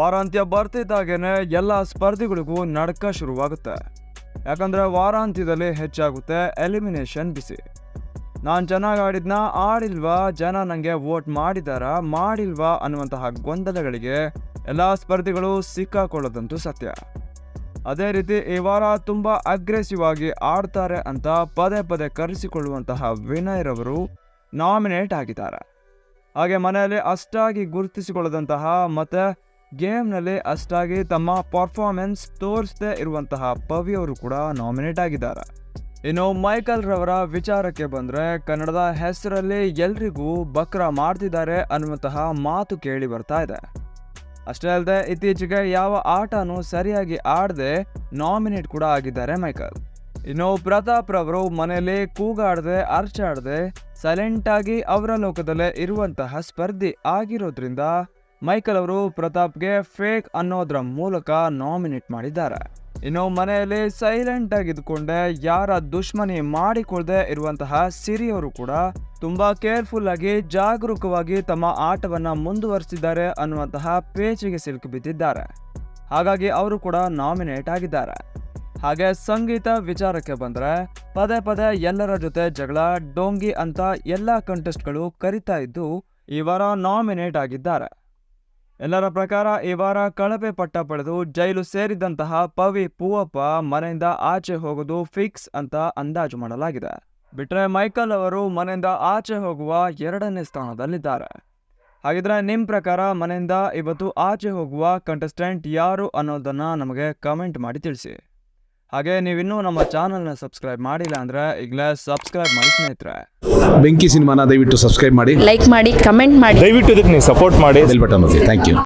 ವಾರಾಂತ್ಯ ಬರ್ತಿದ್ದಾಗೇನೆ ಎಲ್ಲ ಸ್ಪರ್ಧಿಗಳಿಗೂ ನಡ್ಕ ಶುರುವಾಗುತ್ತೆ. ಯಾಕಂದ್ರೆ ವಾರಾಂತ್ಯದಲ್ಲಿ ಹೆಚ್ಚಾಗುತ್ತೆ ಎಲಿಮಿನೇಷನ್ ಬಿಸಿ. ನಾನು ಚೆನ್ನಾಗಿ ಆಡಿದ್ನ? ಆಡಿಲ್ವಾ? ಜನ ನನಗೆ ವೋಟ್ ಮಾಡಿದಾರಾ? ಮಾಡಿಲ್ವಾ? ಅನ್ನುವಂತಹ ಗೊಂದಲಗಳಿಗೆ ಎಲ್ಲ ಸ್ಪರ್ಧಿಗಳು ಸಿಕ್ಕಾಕೊಳ್ಳೋದಂತೂ ಸತ್ಯ. ಅದೇ ರೀತಿ ಈ ವಾರ ತುಂಬಾ ಅಗ್ರೆಸಿವ್ ಆಗಿ ಆಡ್ತಾರೆ ಅಂತ ಪದೇ ಪದೇ ಕರೆಸಿಕೊಳ್ಳುವಂತಹ ವಿನಯ್ ರವರು ನಾಮಿನೇಟ್ ಆಗಿದ್ದಾರೆ. ಹಾಗೆ ಮನೆಯಲ್ಲಿ ಅಷ್ಟಾಗಿ ಗುರುತಿಸಿಕೊಳ್ಳದಂತಹ ಮತ್ತೆ ಗೇಮ್ನಲ್ಲಿ ಅಷ್ಟಾಗಿ ತಮ್ಮ ಪರ್ಫಾರ್ಮೆನ್ಸ್ ತೋರಿಸದೇ ಇರುವಂತಹ ಪವಿ ಅವರು ಕೂಡ ನಾಮಿನೇಟ್ ಆಗಿದ್ದಾರೆ. ಇನ್ನು ಮೈಕಲ್ ರವರ ವಿಚಾರಕ್ಕೆ ಬಂದರೆ ಕನ್ನಡದ ಹೆಸರಲ್ಲಿ ಎಲ್ರಿಗೂ ಬಕ್ರ ಮಾಡ್ತಿದ್ದಾರೆ ಅನ್ನುವಂತಹ ಮಾತು ಕೇಳಿ ಬರ್ತಾ ಇದೆ. ಅಷ್ಟೇ ಅಲ್ಲದೆ ಇತ್ತೀಚೆಗೆ ಯಾವ ಆಟನೂ ಸರಿಯಾಗಿ ಆಡದೆ ನಾಮಿನೇಟ್ ಕೂಡ ಆಗಿದ್ದಾರೆ ಮೈಕಲ್. ಇನ್ನು ಪ್ರತಾಪ್ ರವರು ಮನೆಯಲ್ಲಿ ಕೂಗಾಡದೆ ಅರ್ಚಾಡದೆ ಸೈಲೆಂಟ್ ಆಗಿ ಅವರ ಲೋಕದಲ್ಲೇ ಇರುವಂತಹ ಸ್ಪರ್ಧಿ ಆಗಿರೋದ್ರಿಂದ ಮೈಕಲ್ ಅವರು ಪ್ರತಾಪ್ಗೆ ಫೇಕ್ ಅನ್ನೋದ್ರ ಮೂಲಕ ನಾಮಿನೇಟ್ ಮಾಡಿದ್ದಾರೆ. ಇನ್ನು ಮನೆಯಲ್ಲಿ ಸೈಲೆಂಟ್ ಆಗಿ ಇದ್ಕೊಂಡೆ ಯಾರ ದುಶ್ಮನಿ ಮಾಡಿಕೊಳ್ಳದೆ ಇರುವಂತಹ ಸಿರಿಯವರು ಕೂಡ ತುಂಬಾ ಕೇರ್ಫುಲ್ ಆಗಿ ಜಾಗರೂಕವಾಗಿ ತಮ್ಮ ಆಟವನ್ನ ಮುಂದುವರಿಸಿದ್ದಾರೆ ಅನ್ನುವಂತಹ ಪೇಚಿಗೆ ಸಿಲುಕಿ ಬಿದ್ದಿದ್ದಾರೆ. ಹಾಗಾಗಿ ಅವರು ಕೂಡ ನಾಮಿನೇಟ್ ಆಗಿದ್ದಾರೆ. ಹಾಗೆ ಸಂಗೀತ ವಿಚಾರಕ್ಕೆ ಬಂದ್ರೆ ಪದೇ ಪದೇ ಎಲ್ಲರ ಜೊತೆ ಜಗಳ, ಡೋಂಗಿ ಅಂತ ಎಲ್ಲ ಕಂಟೆಸ್ಟ್ಗಳು ಕರಿತಾ ಇದ್ದು ಈ ವಾರ ನಾಮಿನೇಟ್ ಆಗಿದ್ದಾರೆ. ಎಲ್ಲರ ಪ್ರಕಾರ ಈ ವಾರ ಕಳಪೆ ಪಟ್ಟ ಪಡೆದು ಜೈಲು ಸೇರಿದಂತಹ ಪವಿ ಪೂವಪ್ಪ ಮನೆಯಿಂದ ಆಚೆ ಹೋಗೋದು ಫಿಕ್ಸ್ ಅಂತ ಅಂದಾಜು ಮಾಡಲಾಗಿದೆ. ಬಿಟ್ರೆ ಮೈಕಲ್ ಅವರು ಮನೆಯಿಂದ ಆಚೆ ಹೋಗುವ ಎರಡನೇ ಸ್ಥಾನದಲ್ಲಿದ್ದಾರೆ. ಹಾಗಿದ್ರೆ ನಿಮ್ಮ ಪ್ರಕಾರ ಮನೆಯಿಂದ ಇವತ್ತು ಆಚೆ ಹೋಗುವ ಕಂಟೆಸ್ಟೆಂಟ್ ಯಾರು ಅನ್ನೋದನ್ನ ನಮಗೆ ಕಮೆಂಟ್ ಮಾಡಿ ತಿಳಿಸಿ. ಹಾಗೆ ನೀವಿನ್ನೂ ನಮ್ಮ ಚಾನಲ್ನ ಸಬ್ಸ್ಕ್ರೈಬ್ ಮಾಡಿಲ್ಲ ಅಂದ್ರೆ ಈಗಲೇ ಸಬ್ಸ್ಕ್ರೈಬ್ ಮಾಡಿ ಸ್ನೇಹಿತರೆ. ಬೆಂಕಿ ಸಿನಿಮಾನ ದಯವಿಟ್ಟು ಸಬ್ಸ್ಕ್ರೈಬ್ ಮಾಡಿ. ಲೈಕ್ ಮಾಡಿ ಕಮೆಂಟ್ ಮಾಡಿ. ದಯವಿಟ್ಟು ಇದಕ್ಕೆ ನೀವು ಸಪೋರ್ಟ್ ಮಾಡಿ. ಬೆಲ್ ಬಟನ್ ಒತ್ತಿ. Thank you